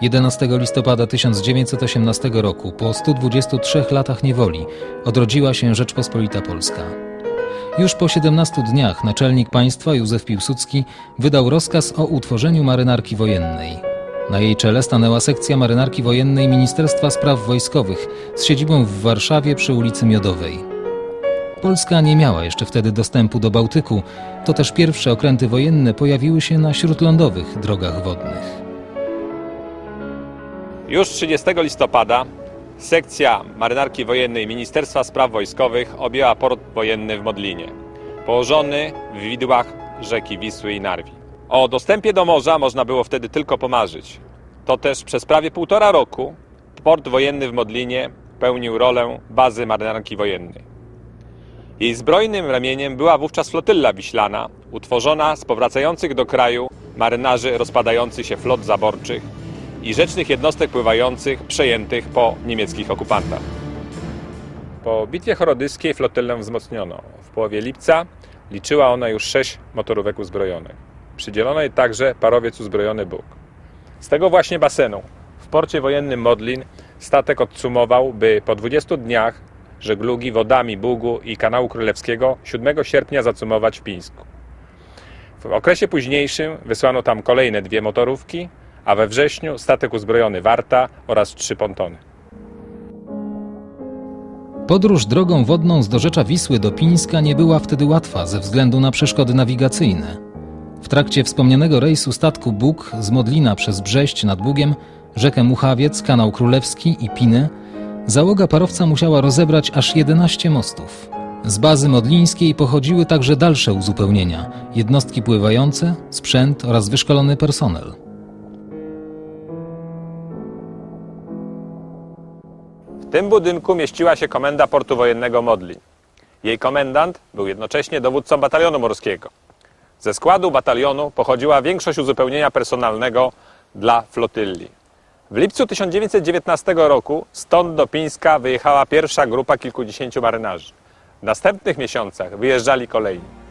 11 listopada 1918 roku, po 123 latach niewoli, odrodziła się Rzeczpospolita Polska. Już po 17 dniach naczelnik państwa Józef Piłsudski wydał rozkaz o utworzeniu marynarki wojennej. Na jej czele stanęła sekcja marynarki wojennej Ministerstwa Spraw Wojskowych z siedzibą w Warszawie przy ulicy Miodowej. Polska nie miała jeszcze wtedy dostępu do Bałtyku, to też pierwsze okręty wojenne pojawiły się na śródlądowych drogach wodnych. Już 30 listopada sekcja marynarki wojennej Ministerstwa Spraw Wojskowych objęła port wojenny w Modlinie, położony w widłach rzeki Wisły i Narwi. O dostępie do morza można było wtedy tylko pomarzyć. To też przez prawie półtora roku port wojenny w Modlinie pełnił rolę bazy marynarki wojennej. Jej zbrojnym ramieniem była wówczas flotylla wiślana, utworzona z powracających do kraju marynarzy rozpadających się flot zaborczych i rzecznych jednostek pływających przejętych po niemieckich okupantach. Po bitwie chorodyskiej flotylę wzmocniono. W połowie lipca liczyła ona już sześć motorówek uzbrojonych. Przydzielono jej także parowiec uzbrojony Bóg. Z tego właśnie basenu w porcie wojennym Modlin statek odsumował, by po 20 dniach żeglugi wodami Bugu i kanału królewskiego 7 sierpnia zacumować w Pińsku. W okresie późniejszym wysłano tam kolejne dwie motorówki, a we wrześniu statek uzbrojony Warta oraz trzy pontony. Podróż drogą wodną z dorzecza Wisły do Pińska nie była wtedy łatwa ze względu na przeszkody nawigacyjne. W trakcie wspomnianego rejsu statku Bóg z Modlina przez Brześć nad Bugiem, rzekę Muchawiec, kanał Królewski i Piny, załoga parowca musiała rozebrać aż 11 mostów. Z bazy modlińskiej pochodziły także dalsze uzupełnienia, jednostki pływające, sprzęt oraz wyszkolony personel. W tym budynku mieściła się komenda portu wojennego Modlin. Jej komendant był jednocześnie dowódcą batalionu morskiego. Ze składu batalionu pochodziła większość uzupełnienia personalnego dla flotylli. W lipcu 1919 roku stąd do Pińska wyjechała pierwsza grupa kilkudziesięciu marynarzy. W następnych miesiącach wyjeżdżali kolejni.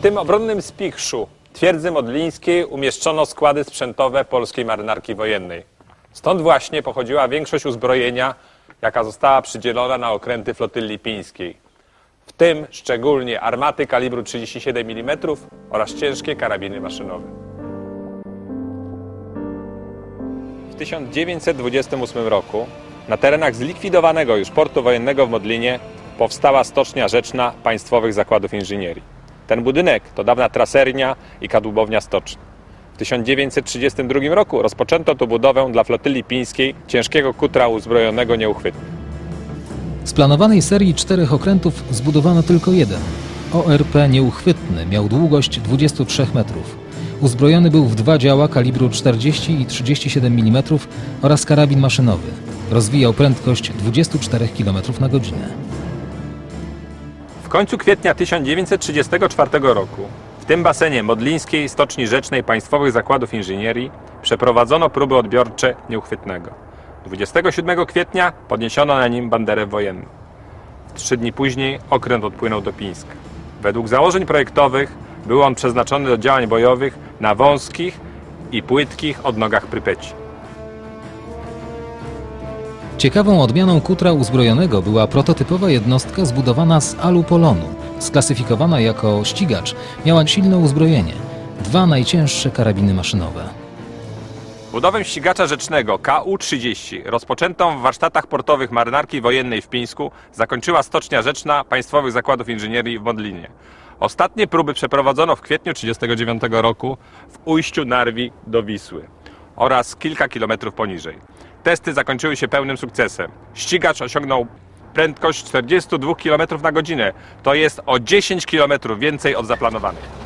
W tym obronnym spichrzu twierdzy modlińskiej umieszczono składy sprzętowe polskiej marynarki wojennej. Stąd właśnie pochodziła większość uzbrojenia, jaka została przydzielona na okręty flotyli pińskiej. W tym szczególnie armaty kalibru 37 mm oraz ciężkie karabiny maszynowe. W 1928 roku na terenach zlikwidowanego już portu wojennego w Modlinie powstała stocznia rzeczna Państwowych Zakładów Inżynierii. Ten budynek to dawna trasernia i kadłubownia stocznia. W 1932 roku rozpoczęto tu budowę dla flotyli pińskiej ciężkiego kutra uzbrojonego nieuchwytnie. Z planowanej serii czterech okrętów zbudowano tylko jeden. ORP Nieuchwytny miał długość 23 metrów. Uzbrojony był w dwa działa kalibru 40 i 37 mm oraz karabin maszynowy. Rozwijał prędkość 24 km na godzinę. Końcu kwietnia 1934 roku w tym basenie modlińskiej Stoczni Rzecznej Państwowych Zakładów Inżynierii przeprowadzono próby odbiorcze nieuchwytnego. 27 kwietnia podniesiono na nim banderę wojenną. Trzy dni później okręt odpłynął do Pińska. Według założeń projektowych był on przeznaczony do działań bojowych na wąskich i płytkich odnogach Prypeci. Ciekawą odmianą kutra uzbrojonego była prototypowa jednostka zbudowana z alupolonu. Sklasyfikowana jako ścigacz, miała silne uzbrojenie, dwa najcięższe karabiny maszynowe. Budowę ścigacza rzecznego KU-30 rozpoczętą w warsztatach portowych marynarki wojennej w Pińsku zakończyła Stocznia Rzeczna Państwowych Zakładów Inżynierii w Modlinie. Ostatnie próby przeprowadzono w kwietniu 1939 roku w ujściu Narwi do Wisły oraz kilka kilometrów poniżej. Testy zakończyły się pełnym sukcesem. Ścigacz osiągnął prędkość 42 km na godzinę. To jest o 10 km więcej od zaplanowanej.